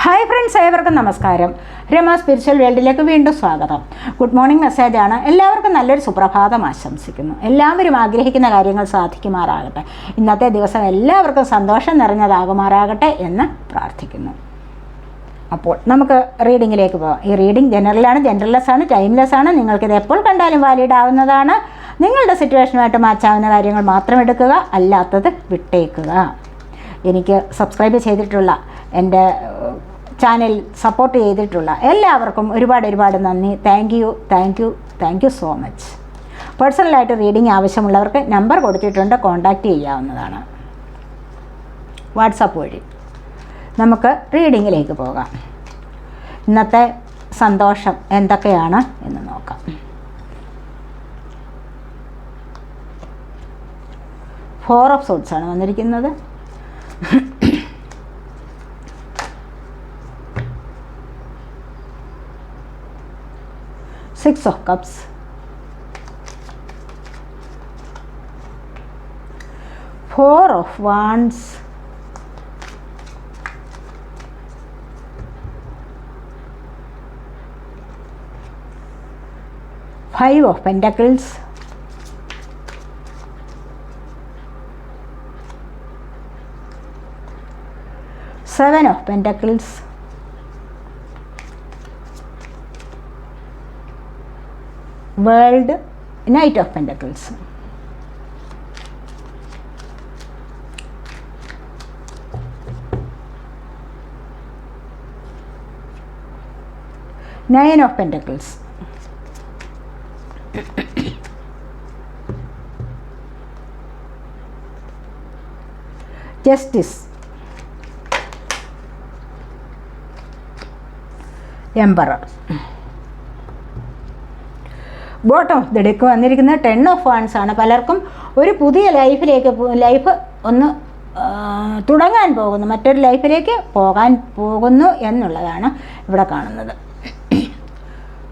Hi friends ഏവർക്കും നമസ്കാരം. Rama spiritual വേൾഡിലേക്ക് വീണ്ടും സ്വാഗതം. ഗുഡ് മോർണിംഗ് മെസ്സേജാണ് എല്ലാവർക്കും നല്ലൊരു സുപ്രഭാതം ആശംസിക്കുന്നു. എല്ലാവരും ആഗ്രഹിക്കുന്ന കാര്യങ്ങൾ സാധിക്കുമാറാകട്ടെ. ഇന്നത്തെ ദിവസം എല്ലാവർക്കും സന്തോഷം നിറഞ്ഞതാകുമാറാകട്ടെ എന്ന് പ്രാർത്ഥിക്കുന്നു. അപ്പോൾ നമുക്ക് റീഡിങ്ങിലേക്ക് പോകാം ഈ റീഡിംഗ് ജനറലാണ് ജനറൽലെസ് ആണ് ടൈംലെസ് ആണ്. നിങ്ങൾക്കിത് എപ്പോൾ കണ്ടാലും വാലിഡ് ആവുന്നതാണ്. നിങ്ങളുടെ സിറ്റുവേഷനുമായിട്ട് മാച്ചാവുന്ന കാര്യങ്ങൾ മാത്രം എടുക്കുക അല്ലാത്തത് വിട്ടേക്കുക. എനിക്ക് സബ്സ്ക്രൈബ് ചെയ്തിട്ടുള്ള എന്റെ ചാനൽ സപ്പോർട്ട് ചെയ്തിട്ടുള്ള എല്ലാവർക്കും ഒരുപാട് ഒരുപാട് നന്ദി. Thank you thank you thank you so much പേഴ്സണലായിട്ട് റീഡിങ് ആവശ്യമുള്ളവർക്ക് നമ്പർ കൊടുത്തിട്ടുണ്ട് കോൺടാക്റ്റ് ചെയ്യാവുന്നതാണ്. വാട്സപ്പ് വഴി. നമുക്ക് റീഡിങ്ങിലേക്ക് പോകാം. ഇന്നത്തെ സന്തോഷം എന്തൊക്കെയാണ് എന്ന് നോക്കാം. ഫോർ ഓഫ് സോട്ട്സ് ആണ് വന്നിരിക്കുന്നത്. six of cups. Four of wands. Five of pentacles. Seven of pentacles. world knight of pentacles nine of pentacles justice emperor Bottom of the deck വന്നിരിക്കുന്നത് ടെൻ ഓഫ് വൺസ് ആണ്. പലർക്കും ഒരു പുതിയ ലൈഫിലേക്ക് life ഒന്ന് തുടങ്ങാൻ പോകുന്നു. മറ്റൊരു ലൈഫിലേക്ക് പോകാൻ പോകുന്നു എന്നുള്ളതാണ് ഇവിടെ കാണുന്നത്.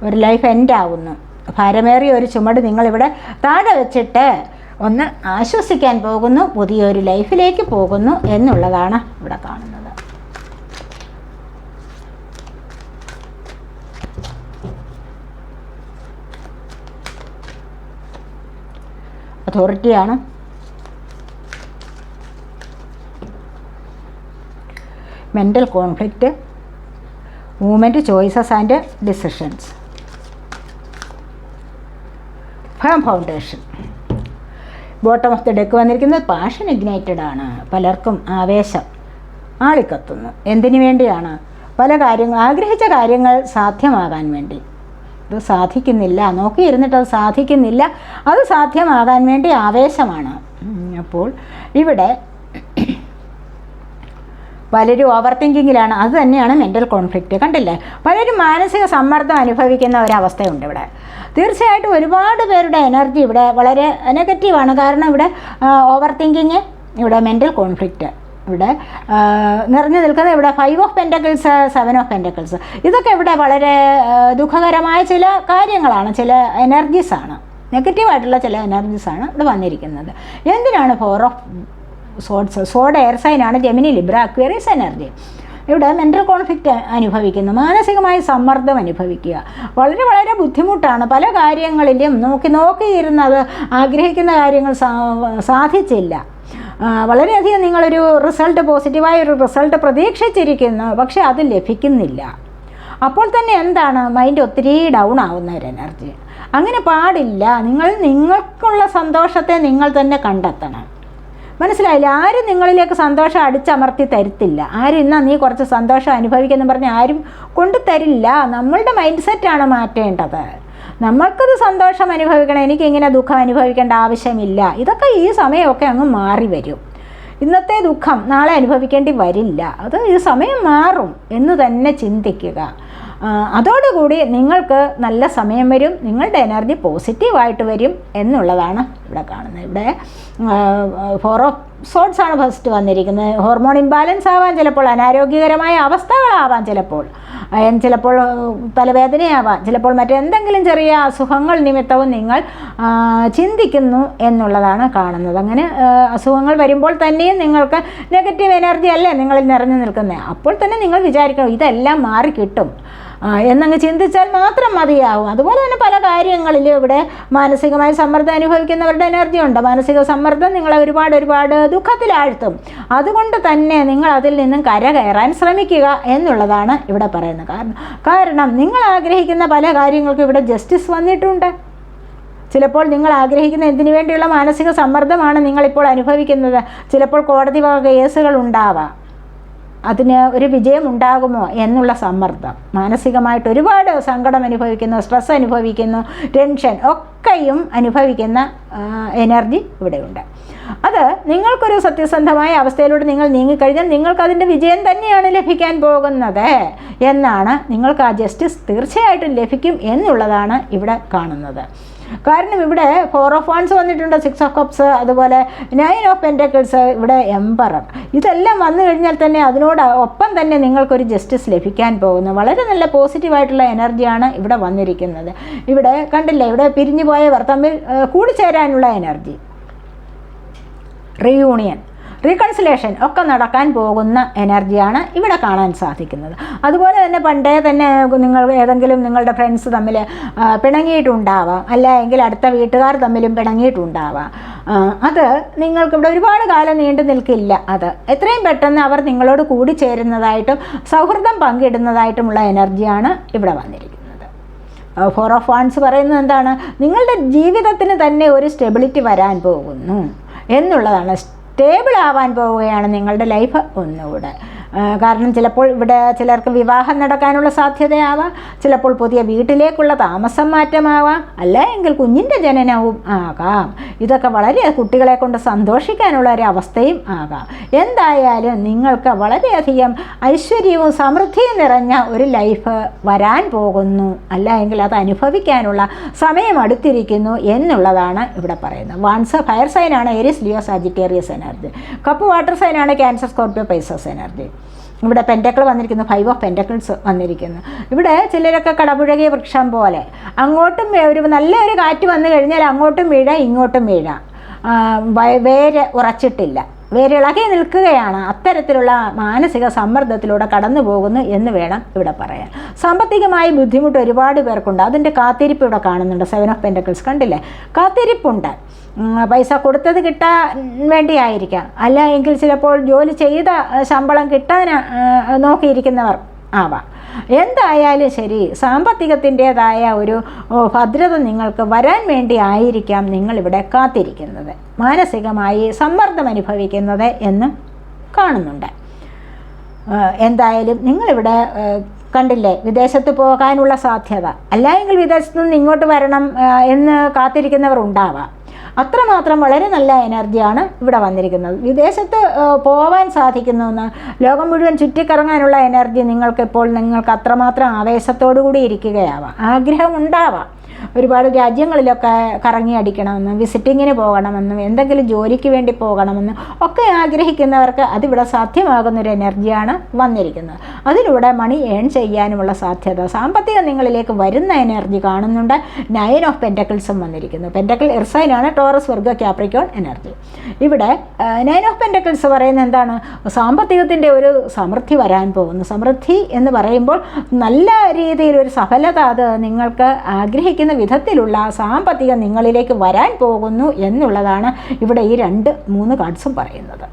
ഒരു ലൈഫ് എൻഡ് ആവുന്നു. ഭാരമേറിയ ഒരു ചുമട് നിങ്ങളിവിടെ താഴെ വെച്ചിട്ട് ഒന്ന് ആശ്വസിക്കാൻ പോകുന്നു പുതിയൊരു ലൈഫിലേക്ക് പോകുന്നു എന്നുള്ളതാണ് ഇവിടെ കാണുന്നത്. അതോറിറ്റിയാണ്. Mental conflict movement choices and decisions firm foundation bottom of the deck വന്നിരിക്കുന്നത് പാഷൻ ഇഗ്നൈറ്റഡ് ആണ്. പലർക്കും ആവേശം ആളിക്കത്തുന്നു. എന്തിനു വേണ്ടിയാണ്? പല കാര്യങ്ങൾ ആഗ്രഹിച്ച കാര്യങ്ങൾ സാധ്യമാകാൻ വേണ്ടി. ഇത് സാധിക്കുന്നില്ല. നോക്കിയിരുന്നിട്ട് അത് സാധിക്കുന്നില്ല. അത് സാധ്യമാകാൻ വേണ്ടി ആവേശമാണ്. അപ്പോൾ ഇവിടെ പലരും ഓവർ തിങ്കിങ്ങിലാണ് അത് തന്നെയാണ് മെന്റൽ കോൺഫ്ലിക്റ്റ് കണ്ടില്ലേ? പലരും മാനസിക സമ്മർദ്ദം അനുഭവിക്കുന്ന ഒരവസ്ഥയുണ്ട് ഇവിടെ. തീർച്ചയായിട്ടും ഒരുപാട് പേരുടെ എനർജി ഇവിടെ വളരെ നെഗറ്റീവാണ് കാരണം ഇവിടെ ഓവർ തിങ്കിങ് ഇവിടെ മെന്റൽ കോൺഫ്ലിക്റ്റ് ഇവിടെ നിറഞ്ഞു നിൽക്കുന്നത് ഇവിടെ five of pentacles seven of pentacles ഇതൊക്കെ ഇവിടെ വളരെ ദുഃഖകരമായ ചില കാര്യങ്ങളാണ് ചില എനർജീസാണ് നെഗറ്റീവായിട്ടുള്ള ചില എനർജീസാണ് ഇവിടെ വന്നിരിക്കുന്നത്. എന്തിനാണ് four of swords sword air സൈനാണ് Gemini Libra Aquarius energy ഇവിടെ മെന്റൽ കോൺഫ്ലിക്റ്റ് അനുഭവിക്കുന്നു മാനസികമായ സമ്മർദ്ദം അനുഭവിക്കുക. വളരെ വളരെ ബുദ്ധിമുട്ടാണ്. പല കാര്യങ്ങളിലും നോക്കി നോക്കിയിരുന്നത് ആഗ്രഹിക്കുന്ന കാര്യങ്ങൾ സാധിച്ചില്ല. വളരെയധികം നിങ്ങളൊരു റിസൾട്ട് പോസിറ്റീവായ ഒരു റിസൾട്ട് പ്രതീക്ഷിച്ചിരിക്കുന്നു പക്ഷേ അത് ലഭിക്കുന്നില്ല. അപ്പോൾ തന്നെ എന്താണ്? മൈൻഡ് ഒത്തിരി ഡൗൺ ആവുന്ന ഒരു എനർജി. അങ്ങനെ പാടില്ല. നിങ്ങൾ നിങ്ങൾക്കുള്ള സന്തോഷത്തെ നിങ്ങൾ തന്നെ കണ്ടെത്തണം. മനസ്സിലായില്ല? ആരും നിങ്ങളിലേക്ക് സന്തോഷം അടിച്ചമർത്തി തരത്തില്ല. ആരും ഇന്നാ നീ കുറച്ച് സന്തോഷം അനുഭവിക്കുന്നു പറഞ്ഞ് ആരും കൊണ്ടു തരില്ല നമ്മളുടെ മൈൻഡ് സെറ്റാണ് മാറ്റേണ്ടത്. നമ്മൾക്കത് സന്തോഷം അനുഭവിക്കണം എനിക്കിങ്ങനെ ദുഃഖം അനുഭവിക്കേണ്ട ആവശ്യമില്ല. ഇതൊക്കെ ഈ സമയമൊക്കെ അങ്ങ് മാറി വരും. ഇന്നത്തെ ദുഃഖം നാളെ അനുഭവിക്കേണ്ടി വരില്ല. അത് ഈ സമയം മാറും എന്ന് തന്നെ ചിന്തിക്കുക. അതോടുകൂടി നിങ്ങൾക്ക് നല്ല സമയം വരും നിങ്ങളുടെ എനർജി പോസിറ്റീവായിട്ട് വരും എന്നുള്ളതാണ് ഇവിടെ കാണുന്നത്. ഇവിടെ ഫോർ ഓഫ് സോട്ട്സ് ആണ് ഫസ്റ്റ് വന്നിരിക്കുന്നത്. ഹോർമോൺ ഇംബാലൻസ് ആവാൻ ചിലപ്പോൾ അനാരോഗ്യകരമായ അവസ്ഥകളാവാം ചിലപ്പോൾ ചിലപ്പോൾ തലവേദനയാവാം ചിലപ്പോൾ മറ്റെന്തെങ്കിലും ചെറിയ അസുഖങ്ങൾ നിമിത്തവും നിങ്ങൾ ചിന്തിക്കുന്നു എന്നുള്ളതാണ് കാണുന്നത്. അങ്ങനെ അസുഖങ്ങൾ വരുമ്പോൾ തന്നെയും നിങ്ങൾക്ക് നെഗറ്റീവ് എനർജി അല്ലേ നിങ്ങളിൽ നിറഞ്ഞു നിൽക്കുന്നത്? അപ്പോൾ തന്നെ നിങ്ങൾ വിചാരിക്കണം ഇതെല്ലാം മാറി കിട്ടും എന്നങ്ങ് ചിന്തിച്ചാൽ മാത്രം മതിയാവും. അതുപോലെ തന്നെ പല കാര്യങ്ങളിലും ഇവിടെ മാനസികമായ സമ്മർദ്ദം അനുഭവിക്കുന്നവരുടെ എനർജി ഉണ്ട്. മാനസിക സമ്മർദ്ദം നിങ്ങളെ ഒരുപാട് ഒരുപാട് ദുഃഖത്തിലാഴ്ത്തും. അതുകൊണ്ട് തന്നെ നിങ്ങൾ അതിൽ നിന്നും കരകയറാൻ ശ്രമിക്കുക എന്നുള്ളതാണ് ഇവിടെ പറയുന്നത്. കാരണം കാരണം നിങ്ങൾ ആഗ്രഹിക്കുന്ന പല കാര്യങ്ങൾക്കും ഇവിടെ ജസ്റ്റിസ് വന്നിട്ടുണ്ട്. ചിലപ്പോൾ നിങ്ങൾ ആഗ്രഹിക്കുന്ന എന്തിനു വേണ്ടിയുള്ള മാനസിക സമ്മർദ്ദമാണ് നിങ്ങളിപ്പോൾ അനുഭവിക്കുന്നത്. ചിലപ്പോൾ കോടതി വക കേസുകൾ ഉണ്ടാവാം. അതിന് ഒരു വിജയം ഉണ്ടാകുമോ എന്നുള്ള സമ്മർദ്ദം. മാനസികമായിട്ട് ഒരുപാട് സങ്കടം അനുഭവിക്കുന്നു സ്ട്രെസ് അനുഭവിക്കുന്നു ടെൻഷൻ ഒക്കെയും അനുഭവിക്കുന്ന എനർജി ഇവിടെയുണ്ട്. അത് നിങ്ങൾക്കൊരു സത്യസന്ധമായ അവസ്ഥയിലൂടെ നിങ്ങൾ നീങ്ങിക്കഴിഞ്ഞാൽ നിങ്ങൾക്ക് അതിന്റെ വിജയം തന്നെയാണ് ലഭിക്കാൻ പോകുന്നത് എന്നാണ് നിങ്ങൾക്ക് ആ ജസ്റ്റിസ് തീർച്ചയായിട്ടും ലഭിക്കും എന്നുള്ളതാണ് ഇവിടെ കാണുന്നത്. കാരണം ഇവിടെ ഫോർ ഓഫ് വൺസ് വന്നിട്ടുണ്ട് സിക്സ് ഓഫ് കപ്സ് അതുപോലെ നയൻ ഓഫ് പെന്റക്കിൾസ് ഇവിടെ എംപറർ ഇതെല്ലാം വന്നു കഴിഞ്ഞാൽ തന്നെ അതിനോട് ഒപ്പം തന്നെ നിങ്ങൾക്കൊരു ജസ്റ്റിസ് ലഭിക്കാൻ പോകുന്നു. വളരെ നല്ല പോസിറ്റീവായിട്ടുള്ള എനർജിയാണ് ഇവിടെ വന്നിരിക്കുന്നത്. ഇവിടെ കണ്ടില്ലേ ഇവിടെ പിരിഞ്ഞു പോയവർ തമ്മിൽ കൂടിച്ചേരാനുള്ള എനർജി റീയൂണിയൻ റീകൺസിലേഷൻ ഒക്കെ നടക്കാൻ പോകുന്ന എനർജിയാണ് ഇവിടെ കാണാൻ സാധിക്കുന്നത്. അതുപോലെ തന്നെ പണ്ടേ തന്നെ നിങ്ങൾ ഏതെങ്കിലും നിങ്ങളുടെ ഫ്രണ്ട്സ് തമ്മിൽ പിണങ്ങിയിട്ടുണ്ടാവാം. അല്ല എങ്കിൽ അടുത്ത വീട്ടുകാർ തമ്മിലും പിണങ്ങിയിട്ടുണ്ടാവാം. അത് നിങ്ങൾക്കിവിടെ ഒരുപാട് കാലം നീണ്ടു നിൽക്കില്ല അത്. എത്രയും പെട്ടെന്ന് അവർ നിങ്ങളോട് കൂടി ചേരുന്നതായിട്ടും സൗഹൃദം പങ്കിടുന്നതായിട്ടുമുള്ള എനർജിയാണ് ഇവിടെ വന്നിരിക്കുന്നത്. ഫോർ ഓഫ് വാൺസ് പറയുന്നത് എന്താണ്? നിങ്ങളുടെ ജീവിതത്തിന് തന്നെ ഒരു സ്റ്റെബിലിറ്റി വരാൻ പോകുന്നു എന്നുള്ളതാണ് സ്റ്റേബിൾ ആവാൻ പോവുകയാണ് നിങ്ങളുടെ ലൈഫ് ഒന്നുകൂടെ. കാരണം ചിലപ്പോൾ ഇവിടെ ചിലർക്ക് വിവാഹം നടക്കാനുള്ള സാധ്യതയാവാം. ചിലപ്പോൾ പുതിയ വീട്ടിലേക്കുള്ള താമസം മാറ്റമാവാം. അല്ലെങ്കിൽ കുഞ്ഞിന്റെ ജനനവും ആകാം. ഇതൊക്കെ വളരെ കുട്ടികളെ കൊണ്ട് സന്തോഷിക്കാനുള്ള ഒരു അവസ്ഥയും ആകാം. എന്തായാലും നിങ്ങൾക്ക് വളരെയധികം ഐശ്വര്യവും സമൃദ്ധിയും നിറഞ്ഞ ഒരു ലൈഫ് വരാൻ പോകുന്നു. അല്ല എങ്കിൽ അത് അനുഭവിക്കാനുള്ള സമയം അടുത്തിരിക്കുന്നു എന്നുള്ളതാണ് ഇവിടെ പറയുന്നത്. Wands fire സൈനാണ് Aries Leo Sagittarius energy cup water സൈനാണ് Cancer Scorpio Pisces energy ഇവിടെ പെന്റക്കൾ വന്നിരിക്കുന്നു ഫൈവ് ഓഫ് പെന്റക്കിൾസ് വന്നിരിക്കുന്നു. ഇവിടെ ചിലരൊക്കെ കടപുഴകിയ വൃക്ഷം പോലെ. അങ്ങോട്ടും ഒരു നല്ലൊരു കാറ്റ് വന്നു കഴിഞ്ഞാൽ അങ്ങോട്ടും വീഴാം ഇങ്ങോട്ടും വീഴാം. വേര് ഉറച്ചിട്ടില്ല. വേരിളകി നിൽക്കുകയാണ്. അത്തരത്തിലുള്ള മാനസിക സമ്മർദ്ദത്തിലൂടെ കടന്നു പോകുന്നു എന്ന് വേണം ഇവിടെ പറയാൻ. സാമ്പത്തികമായി ബുദ്ധിമുട്ട് ഒരുപാട് പേർക്കുണ്ട്. അതിന്റെ കാത്തിരിപ്പ് ഇവിടെ കാണുന്നുണ്ട്. സെവൻ ഓഫ് പെന്റക്കിൾസ് കണ്ടില്ലേ? കാത്തിരിപ്പുണ്ട്. പൈസ കൊടുത്തത് കിട്ടാൻ വേണ്ടിയായിരിക്കാം. അല്ല എങ്കിൽ ചിലപ്പോൾ ജോലി ചെയ്ത ശമ്പളം കിട്ടാൻ നോക്കിയിരിക്കുന്നവർ ആവാം. എന്തായാലും ശരി സാമ്പത്തികത്തിന്റേതായ ഒരു ഭദ്രത നിങ്ങൾക്ക് വരാൻ വേണ്ടി ആയിരിക്കാം നിങ്ങളിവിടെ കാത്തിരിക്കുന്നത്. മാനസികമായി സമ്മർദ്ദം അനുഭവിക്കുന്നത് എന്ന് കാണുന്നുണ്ട്. എന്തായാലും നിങ്ങളിവിടെ കണ്ടില്ലേ വിദേശത്ത് പോകാനുള്ള സാധ്യത. അല്ലെങ്കിൽ വിദേശത്ത് നിന്ന് ഇങ്ങോട്ട് വരണം എന്ന് കാത്തിരിക്കുന്നവർ ഉണ്ടാവാം. അത്രമാത്രം വളരെ നല്ല എനർജിയാണ് ഇവിടെ വന്നിരിക്കുന്നത്. വിദേശത്ത് പോകാൻ പോവാൻ സാധിക്കുന്നുവെന്ന് ലോകം മുഴുവൻ ചുറ്റിക്കറങ്ങാനുള്ള എനർജി നിങ്ങൾക്കിപ്പോൾ നിങ്ങൾക്ക് അത്രമാത്രം ആവേശത്തോടു കൂടി ഇരിക്കുകയാവാം. ആഗ്രഹം ഉണ്ടാവാം ഒരുപാട് രാജ്യങ്ങളിലൊക്കെ കറങ്ങി അടിക്കണമെന്നും വിസിറ്റിങ്ങിന് പോകണമെന്നും എന്തെങ്കിലും ജോലിക്ക് വേണ്ടി പോകണമെന്നും ഒക്കെ ആഗ്രഹിക്കുന്നവർക്ക് അതിവിടെ സാധ്യമാകുന്നൊരു എനർജിയാണ് വന്നിരിക്കുന്നത്. അതിലൂടെ മണി ഏൺ ചെയ്യാനുമുള്ള സാധ്യത സാമ്പത്തിക നിങ്ങളിലേക്ക് വരുന്ന എനർജി കാണുന്നുണ്ട്. നയൻ ഓഫ് പെന്റക്കിൾസും വന്നിരിക്കുന്നു. പെന്റക്കിൾ എർസൈനാണ് ടോറസ് വർഗ ക്യാപ്രിക്കോൺ എനർജി ഇവിടെ നയൻ ഓഫ് പെന്റക്കിൾസ് പറയുന്നത് എന്താണ്? സാമ്പത്തികത്തിന്റെ ഒരു സമൃദ്ധി വരാൻ പോകുന്നു. സമൃദ്ധി എന്ന് പറയുമ്പോൾ നല്ല രീതിയിൽ ഒരു സഫലത അത് നിങ്ങൾക്ക് ആഗ്രഹിക്കുന്ന വിധത്തിലുള്ള സാമ്പത്തികം നിങ്ങളിലേക്ക് വരാൻ പോകുന്നു എന്നുള്ളതാണ് ഇവിടെ ഈ രണ്ട് മൂന്ന് കാർഡ്സും പറയുന്നത്.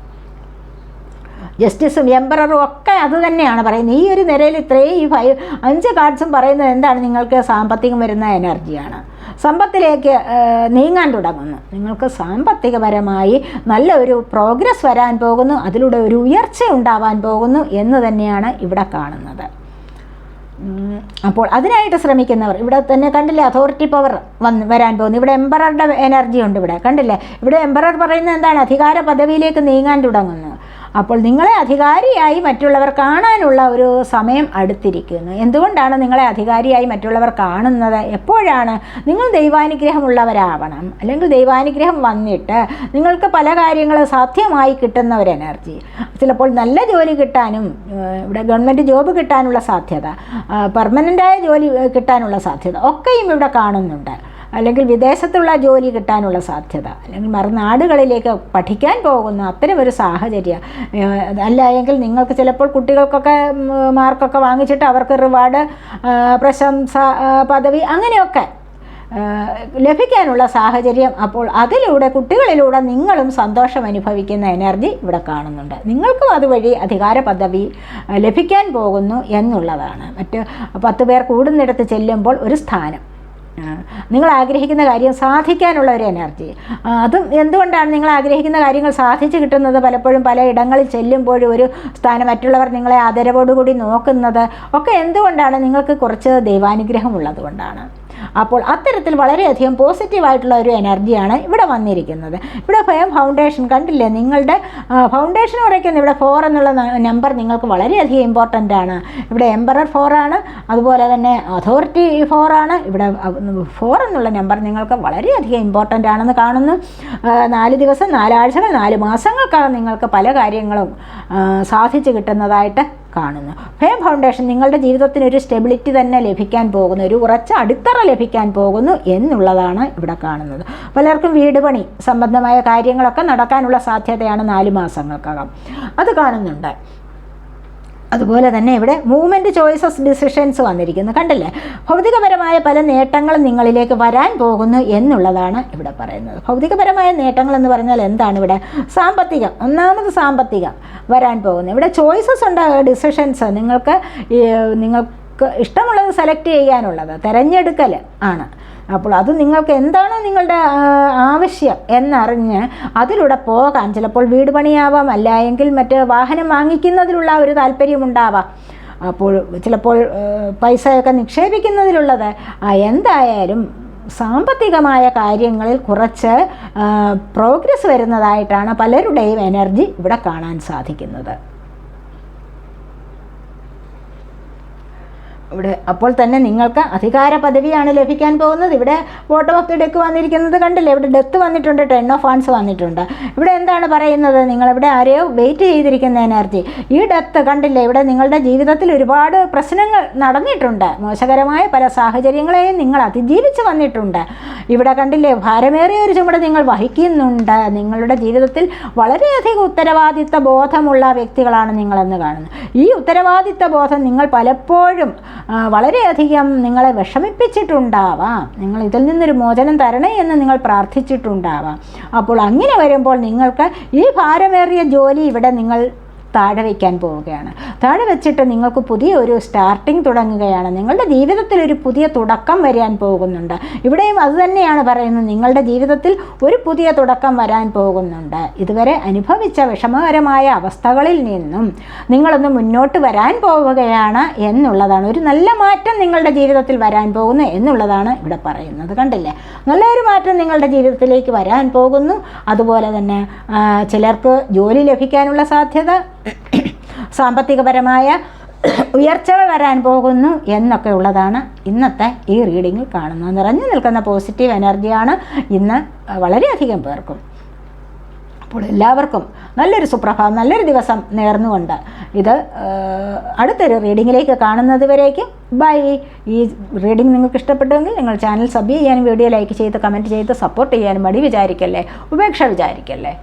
ജസ്റ്റിസും എംബററും ഒക്കെ അത് തന്നെയാണ് പറയുന്നത്. ഈ ഒരു നിരയിൽ ഇത്രയും ഈ ഫൈവ് അഞ്ച് കാർഡ്സും പറയുന്നത് എന്താണ്? നിങ്ങൾക്ക് സാമ്പത്തികം വരുന്ന എനർജിയാണ്. സമ്പത്തിലേക്ക് നീങ്ങാൻ തുടങ്ങുന്നു. നിങ്ങൾക്ക് സാമ്പത്തികപരമായി നല്ല ഒരു പ്രോഗ്രസ് വരാൻ പോകുന്നു. അതിലൂടെ ഒരു ഉയർച്ച ഉണ്ടാവാൻ പോകുന്നു എന്ന് തന്നെയാണ് ഇവിടെ കാണുന്നത്. അപ്പോൾ അതിനായിട്ട് ശ്രമിക്കുന്നവർ ഇവിടെ തന്നെ കണ്ടില്ലേ അതോറിറ്റി പവർ വന്ന് വരാൻ പോകുന്നു. ഇവിടെ എംബററുടെ എനർജി ഉണ്ട് ഇവിടെ കണ്ടില്ലേ? ഇവിടെ എംബറർ പറയുന്നത് എന്താണ്? അധികാര പദവിയിലേക്ക് നീങ്ങാൻ തുടങ്ങുന്നു. അപ്പോൾ നിങ്ങളെ അധികാരിയായി മറ്റുള്ളവർ കാണാനുള്ള ഒരു സമയം അടുത്തിരിക്കുന്നു. എന്തുകൊണ്ടാണ് നിങ്ങളെ അധികാരിയായി മറ്റുള്ളവർ കാണുന്നത്? എപ്പോഴാണ് നിങ്ങൾ ദൈവാനുഗ്രഹമുള്ളവരാവണം. അല്ലെങ്കിൽ ദൈവാനുഗ്രഹം വന്നിട്ട് നിങ്ങൾക്ക് പല കാര്യങ്ങളും സാധ്യമായി കിട്ടുന്ന ഒരു എനർജി. ചിലപ്പോൾ നല്ല ജോലി കിട്ടാനും ഇവിടെ ഗവൺമെന്റ് ജോബ് കിട്ടാനുള്ള സാധ്യത പെർമനന്റായ ജോലി കിട്ടാനുള്ള സാധ്യത ഒക്കെയും ഇവിടെ കാണുന്നുണ്ട്. അല്ലെങ്കിൽ വിദേശത്തുള്ള ജോലി കിട്ടാനുള്ള സാധ്യത അല്ലെങ്കിൽ മറുനാടുകളിലേക്ക് പഠിക്കാൻ പോകുന്ന അത്തരം ഒരു സാഹചര്യം അല്ല എങ്കിൽ നിങ്ങൾക്ക് ചിലപ്പോൾ കുട്ടികൾക്കൊക്കെ മാർക്കൊക്കെ വാങ്ങിച്ചിട്ട് അവർക്ക് റിവാർഡ് പ്രശംസ പദവി അങ്ങനെയൊക്കെ ലഭിക്കാനുള്ള സാഹചര്യം അപ്പോൾ അതിലൂടെ കുട്ടികളിലൂടെ നിങ്ങളും സന്തോഷം അനുഭവിക്കുന്ന എനർജി ഇവിടെ കാണുന്നുണ്ട്. നിങ്ങൾക്കും അതുവഴി അധികാര പദവി ലഭിക്കാൻ പോകുന്നു എന്നുള്ളതാണ്. മറ്റ് പത്ത് പേർ കൂടുന്നിടത്ത് ചെല്ലുമ്പോൾ ഒരു സ്ഥാനം. നിങ്ങൾ ആഗ്രഹിക്കുന്ന കാര്യം സാധിക്കാനുള്ള ഒരു എനർജി. അതും എന്തുകൊണ്ടാണ് നിങ്ങൾ ആഗ്രഹിക്കുന്ന കാര്യങ്ങൾ സാധിച്ചു കിട്ടുന്നത്? പലപ്പോഴും പല ഇടങ്ങളിൽ ചെല്ലുമ്പോഴും ഒരു സ്ഥാനം മറ്റുള്ളവർ നിങ്ങളെ ആദരവോടുകൂടി നോക്കുന്നത് ഒക്കെ എന്തുകൊണ്ടാണ്? നിങ്ങൾക്ക് കുറച്ച് ദൈവാനുഗ്രഹം ഉള്ളത് കൊണ്ടാണ് അപ്പോൾ അത്തരത്തിൽ വളരെയധികം പോസിറ്റീവായിട്ടുള്ള ഒരു എനർജിയാണ് ഇവിടെ വന്നിരിക്കുന്നത്. ഇവിടെ ഭയം ഫൗണ്ടേഷൻ കണ്ടില്ലേ? നിങ്ങളുടെ ഫൗണ്ടേഷൻ ഉറയ്ക്കുന്ന ഇവിടെ ഫോർ എന്നുള്ള നമ്പർ നിങ്ങൾക്ക് വളരെയധികം ഇമ്പോർട്ടന്റ് ആണ്. ഇവിടെ എംബറർ ആണ്. അതുപോലെ തന്നെ അതോറിറ്റി ഫോറാണ് ഇവിടെ ഫോർ എന്നുള്ള നമ്പർ നിങ്ങൾക്ക് വളരെയധികം ഇമ്പോർട്ടന്റ് ആണെന്ന് കാണുന്നു. നാല് ദിവസം നാലാഴ്ചകൾ നാല് മാസങ്ങൾക്കകം നിങ്ങൾക്ക് പല കാര്യങ്ങളും സാധിച്ചു കിട്ടുന്നതായിട്ട് കാണുന്നു. ഫേം ഫൗണ്ടേഷൻ നിങ്ങളുടെ ജീവിതത്തിന് ഒരു സ്റ്റെബിലിറ്റി തന്നെ ലഭിക്കാൻ പോകുന്നു. ഒരു ഉറച്ച അടിത്തറ ലഭിക്കാൻ പോകുന്നു എന്നുള്ളതാണ് ഇവിടെ കാണുന്നത്. പലർക്കും വീട് പണി സംബന്ധമായ കാര്യങ്ങളൊക്കെ നടക്കാനുള്ള സാധ്യതയാണ് നാല് മാസങ്ങൾക്കകം. അത് കാണുന്നുണ്ട്. അതുപോലെ തന്നെ ഇവിടെ മൂവ്മെന്റ് ചോയ്സസ് ഡിസിഷൻസ് വന്നിരിക്കുന്നു. കണ്ടില്ലേ? ഭൗതികപരമായ പല നേട്ടങ്ങളും നിങ്ങളിലേക്ക് വരാൻ പോകുന്നു എന്നുള്ളതാണ് ഇവിടെ പറയുന്നത്. ഭൗതികപരമായ നേട്ടങ്ങൾ എന്ന് പറഞ്ഞാൽ എന്താണ് ഇവിടെ? സാമ്പത്തികം. ഒന്നാമത് സാമ്പത്തികം വരാൻ പോകുന്നു. ഇവിടെ ചോയ്സസ് ഉണ്ട് ഡിസിഷൻസ് നിങ്ങൾക്ക് നിങ്ങൾക്ക് ഇഷ്ടമുള്ളത് സെലക്ട് ചെയ്യാനുള്ളത്. തിരഞ്ഞെടുക്കൽ ആണ്. അപ്പോൾ അത് നിങ്ങൾക്ക് എന്താണോ നിങ്ങളുടെ ആവശ്യം എന്നറിഞ്ഞ് അതിലൂടെ പോകാൻ ചിലപ്പോൾ വീട് പണിയാവാം അല്ല എങ്കിൽ മറ്റ് വാഹനം വാങ്ങിക്കുന്നതിലുള്ള ഒരു താല്പര്യമുണ്ടാവാം അപ്പോൾ ചിലപ്പോൾ പൈസയൊക്കെ നിക്ഷേപിക്കുന്നതിലുള്ളത് എന്തായാലും സാമ്പത്തികമായ കാര്യങ്ങളിൽ കുറച്ച് പ്രോഗ്രസ് വരുന്നതായിട്ടാണ് പലരുടെയും എനർജി ഇവിടെ കാണാൻ സാധിക്കുന്നത്. ഇവിടെ അപ്പോൾ തന്നെ നിങ്ങൾക്ക് അധികാര പദവിയാണ് ലഭിക്കാൻ പോകുന്നത്. ഇവിടെ ബോട്ടം ഓഫ് ദി ഡെക്ക് വന്നിരിക്കുന്നത് കണ്ടില്ലേ? ഇവിടെ ഡെത്ത് വന്നിട്ടുണ്ട് ടെൻ ഓഫ് ഫാൻസ് വന്നിട്ടുണ്ട്. ഇവിടെ എന്താണ് പറയുന്നത്? നിങ്ങളിവിടെ ആരെയോ വെയിറ്റ് ചെയ്തിരിക്കുന്ന എനർജി ഈ ഡെത്ത് കണ്ടില്ലേ? ഇവിടെ നിങ്ങളുടെ ജീവിതത്തിൽ ഒരുപാട് പ്രശ്നങ്ങൾ നടന്നിട്ടുണ്ട്. മോശകരമായ പല സാഹചര്യങ്ങളെയും നിങ്ങൾ അതിജീവിച്ച് വന്നിട്ടുണ്ട്. ഇവിടെ കണ്ടില്ലേ? ഭാരമേറിയ ഒരു ചുമട് നിങ്ങൾ വഹിക്കുന്നുണ്ട്. നിങ്ങളുടെ ജീവിതത്തിൽ വളരെയധികം ഉത്തരവാദിത്ത ബോധമുള്ള വ്യക്തികളാണ് നിങ്ങളെന്ന് കാണുന്നത് ഈ ഉത്തരവാദിത്ത ബോധം നിങ്ങൾ പലപ്പോഴും വളരെയധികം നിങ്ങളെ വിഷമിപ്പിച്ചിട്ടുണ്ടാവാം. നിങ്ങൾ ഇതിൽ നിന്നൊരു മോചനം തരണേ എന്ന് നിങ്ങൾ പ്രാർത്ഥിച്ചിട്ടുണ്ടാവാം. അപ്പോൾ അങ്ങനെ വരുമ്പോൾ നിങ്ങൾക്ക് ഈ ഭാരമേറിയ ജോലി ഇവിടെ നിങ്ങൾ താഴെ വയ്ക്കാൻ പോവുകയാണ്. താഴെ വെച്ചിട്ട് നിങ്ങൾക്ക് പുതിയ ഒരു സ്റ്റാർട്ടിങ് തുടങ്ങുകയാണ്. നിങ്ങളുടെ ജീവിതത്തിൽ ഒരു പുതിയ തുടക്കം വരാൻ പോകുന്നുണ്ട്. ഇവിടെയും അത് തന്നെയാണ് പറയുന്നത്. നിങ്ങളുടെ ജീവിതത്തിൽ ഒരു പുതിയ തുടക്കം വരാൻ പോകുന്നുണ്ട്. ഇതുവരെ അനുഭവിച്ച വിഷമകരമായ അവസ്ഥകളിൽ നിന്നും നിങ്ങളൊന്ന് മുന്നോട്ട് വരാൻ പോവുകയാണ് എന്നുള്ളതാണ്. ഒരു നല്ല മാറ്റം നിങ്ങളുടെ ജീവിതത്തിൽ വരാൻ പോകുന്നു എന്നുള്ളതാണ് ഇവിടെ പറയുന്നത്. കണ്ടില്ലേ? നല്ലൊരു മാറ്റം നിങ്ങളുടെ ജീവിതത്തിലേക്ക് വരാൻ പോകുന്നു. അതുപോലെ തന്നെ ചിലർക്ക് ജോലി ലഭിക്കാനുള്ള സാധ്യത സാമ്പത്തികപരമായ ഉയർച്ചകൾ വരാൻ പോകുന്നു എന്നൊക്കെ ഉള്ളതാണ് ഇന്നത്തെ ഈ റീഡിങ്ങിൽ കാണുന്നത്. നിറഞ്ഞു നിൽക്കുന്ന പോസിറ്റീവ് എനർജിയാണ് ഇന്ന് വളരെയധികം പേർക്കും. അപ്പോൾ എല്ലാവർക്കും നല്ലൊരു സുപ്രഭാതം നല്ലൊരു ദിവസം നേർന്നുകൊണ്ട് ഇത് അടുത്തൊരു റീഡിങ്ങിലേക്ക് കാണുന്നത് വരേക്കും. ബൈ ഈ റീഡിംഗ് നിങ്ങൾക്ക് ഇഷ്ടപ്പെട്ടെങ്കിൽ നിങ്ങൾ ചാനൽ സബ് ചെയ്യാനും വീഡിയോ ലൈക്ക് ചെയ്ത് കമന്റ് ചെയ്ത് സപ്പോർട്ട് ചെയ്യാനും മടി വിചാരിക്കല്ലേ? ഉപേക്ഷ വിചാരിക്കല്ലേ?